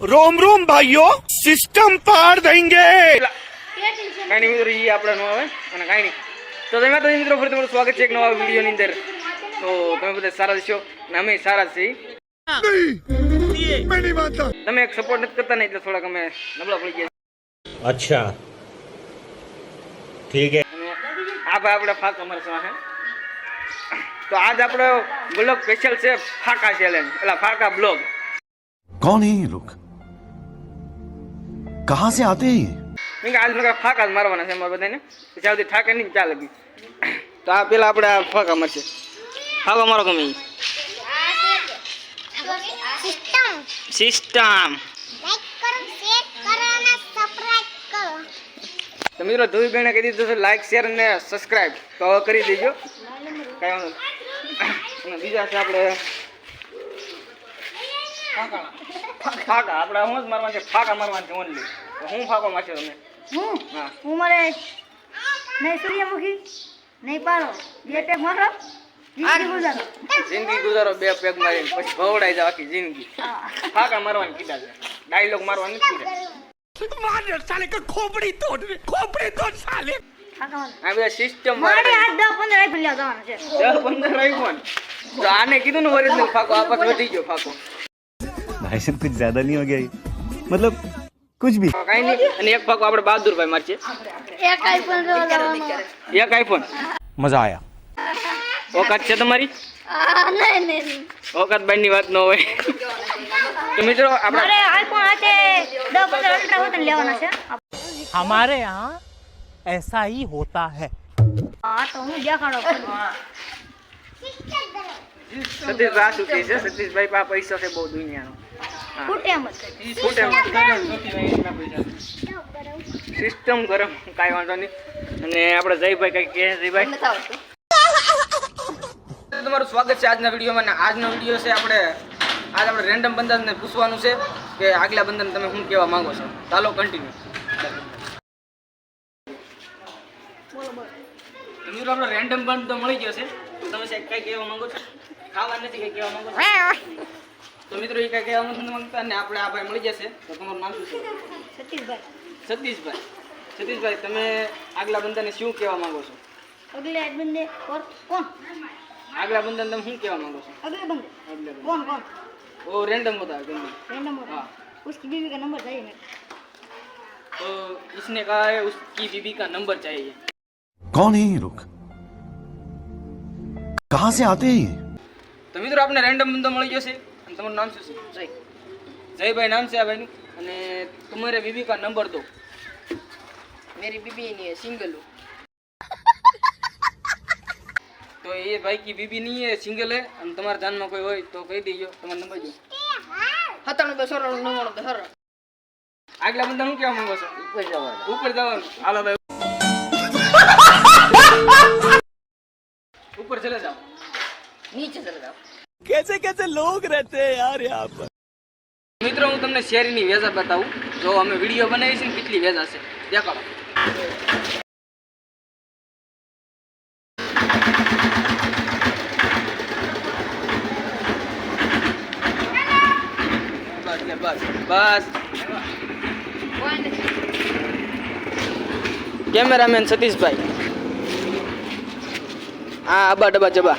રોમ રોમ ભાઈઓ સિસ્ટમ પાર દેંગે કાંઈ મિત્રો એ આપણે નો આવે અને કાંઈ નહીં તો તમે તો મિત્રો ફરી તમારું સ્વાગત છે એક નવા વિડીયોની અંદર તો તમે બધા સારા છો અને અમે સારા છીએ તમે એક સપોર્ટ નથી કરતા ને એટલે થોડાક અમે નબળા પડી ગયા અચ્છા ઠીક હે આ ભાઈ આપણે ફાક અમારા સામે તો આજ આપણો બ્લોગ સ્પેશિયલ છે ફાકા ચેલેન્જ એટલે ફાકા બ્લોગ કોણ હે લોક कहां से आते हैं ये કેમ કે આજ મેં ફાકા જ મારવાના છે અમારે બધાને પછી આવતી ઠાકે નહીં ચાલે બી તો આ પેલા આપણે આ ફાકા મારશે ફાકા મારો ગમે ઈ. સિસ્ટમ સિસ્ટમ લાઈક કરો શેર કરો અને સબસ્ક્રાઇબ કરો તો મિત્રો ધોઈ બેને કહી દીધું છે લાઈક શેર અને સબસ્ક્રાઇબ તો હવે કરી દેજો કાંઈ વાંધો નહીં. અને બીજા છે આપણે ફાકા આપણે હું જ મારવાનું છે? ફાકા મારવાનું છે ઓનલી હું ફાકો મારશે તમે? હું? હું. મારે નહીં સૂર્યમુખી નહીં પારો. બે પેગ મારો. જિંદગી ગુજારો. બે પેગ મારીને પછી ભવડાઈ જાવ આખી જિંદગી. ફાકા મારવાની કીધા છે. ડાયલોગ મારવાની નથી કીધા. મારે સાલે કે ખોપડી તોડ ખોપડી તોડ સાલે. આ બધા સિસ્ટમ મારે આ આને કીધું ને ઓરિજિનલ ફાકો આપસ વધી ગયો ફાકો. भाई साहब कुछ ज्यादा नहीं हो गया ये? मतलब कुछ भी કાંઈ નહીં અને એક ફાકો આપણે બહાદુરભાઈ મારશે એક આઈફોન લેવાનો એક આઈફોન मजा आया ઓકાત છે તમારી આ નહીં નહીં ઓકાત બાઈની વાત ન હોય તો મિત્રો આપણે મારે આઈફોન હાથે દસ પંદર અલ્ટ્રા હોતા લેવાના છે हमारे यहाँ ऐसा ही होता है હા તો હું દેખાડો કરું. સતીશ આ શું કહે છે સતીશભાઈ પાસે પૈસા છે બહુ દુનિયાનો ખૂટે એમ જ ફૂટે સિસ્ટમ ગરમ કાંઈ વાંધો નહીં. અને આપણે જયભાઈ કઈ કહે જયભાઈ? તમારું સ્વાગત છે આજના વિડીયોમાં અને આજનો વીડિયો છે આપણે આજ આપણે રેન્ડમ બંદાને પૂછવાનું છે કે આગલા બંદાને તમે શું કહેવા માંગો છો? ચાલો કન્ટિન્યુ મિત્રો આપણો રેન્ડમ બંધ તો મળી ગયો છે. તમે સાહેબ કઈ કહેવા માંગો છો? ખાવા નથી કઈ કહેવા માંગો છો? તો મિત્રો એ કઈ કહેવા નથી માંગતા ને આપણે આ ભાઈ મળી જશે તો તમારું નામ શું છે સતીશભાઈ સતીશભાઈ સતીશભાઈ તમે આગલા બંદાને શું કહેવા માંગો છો અગલે બંદે और कौन આગલા બંદાને તમે શું કહેવા માંગો છો अगले बंदे આગલા બંદા कौन कौन वो रेंडम होता है गंदी रैंडम होता हाँ है उसकी बीवी का नंबर चाहिए मेरे तो इसने कहा है उसकी बीबी का नंबर चाहिए कौन है ये लोग कहां से आते हैं ये તો મિત્રો આપણે રેન્ડમ બંદો મળી જશે અને તમારું નામ શું છે જય જયભાઈ નામ છે આ ભાઈનું અને તમારે બીબી કા નંબર દો मेरी बीबी नहीं है सिंगल हूँ તો એ ભાઈ કી બીબી નહીં है સિંગલ है અને તમારા જાનમાં કોઈ હોય તો કહી દેજો તમારો નંબર જો હતાણું બે સોળ નવ્વાણું બે હર આગલા બંદા શું કહેવા માંગો છો ઉપર જવાનું ઉપર જવાનું હાલો ભાઈ ઉપર ચલે જાઓ નીચે ચલે જાઓ कैसे कैसे लोग रहते हैं यार यहाँ पर મિત્રો હું તમને શેરીની વેજા બતાવું જો અમે વિડીયો બનાવી છે ને કેટલી વેજા છે દેખાડો બસ લે, બસ બસ કેમેરામેન સતીશભાઈ હા અબા ડબા જબા